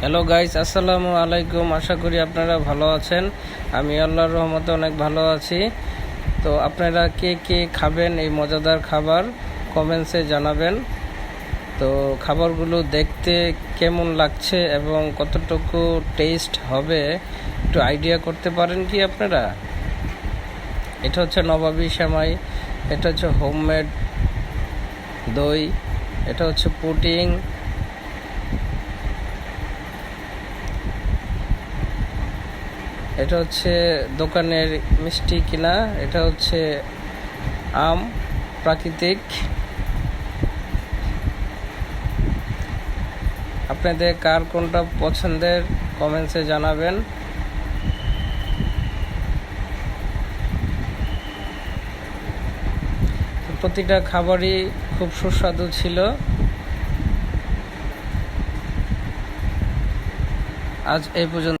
Hello guys আসসালামু আলাইকুম আশা করি আপনারা ভালো আছেন। আমি আল্লাহর রহমতে অনেক ভালো আছি। তো আপনারা কে কে খাবেন এই মজাদার খাবার কমেন্টসে জানাবেন। তো খাবারগুলো দেখতে কেমন লাগছে এবং কতটুকু টেস্ট হবে, একটু আইডিয়া করতে পারেন কি আপনারা? এটা হচ্ছে নবাবী সেমাই, এটা হচ্ছে হোমমেড দই, এটা হচ্ছে পুডিং এটা হচ্ছে দোকানের মিষ্টি কিনা, এটা হচ্ছে আম, প্রাকৃতিক। আপনাদের কার কোনটা পছন্দের, কমেন্টসে জানাবেন। প্রতিটা খাবারই খুব সুস্বাদু ছিল। আজ এই পর্যন্ত।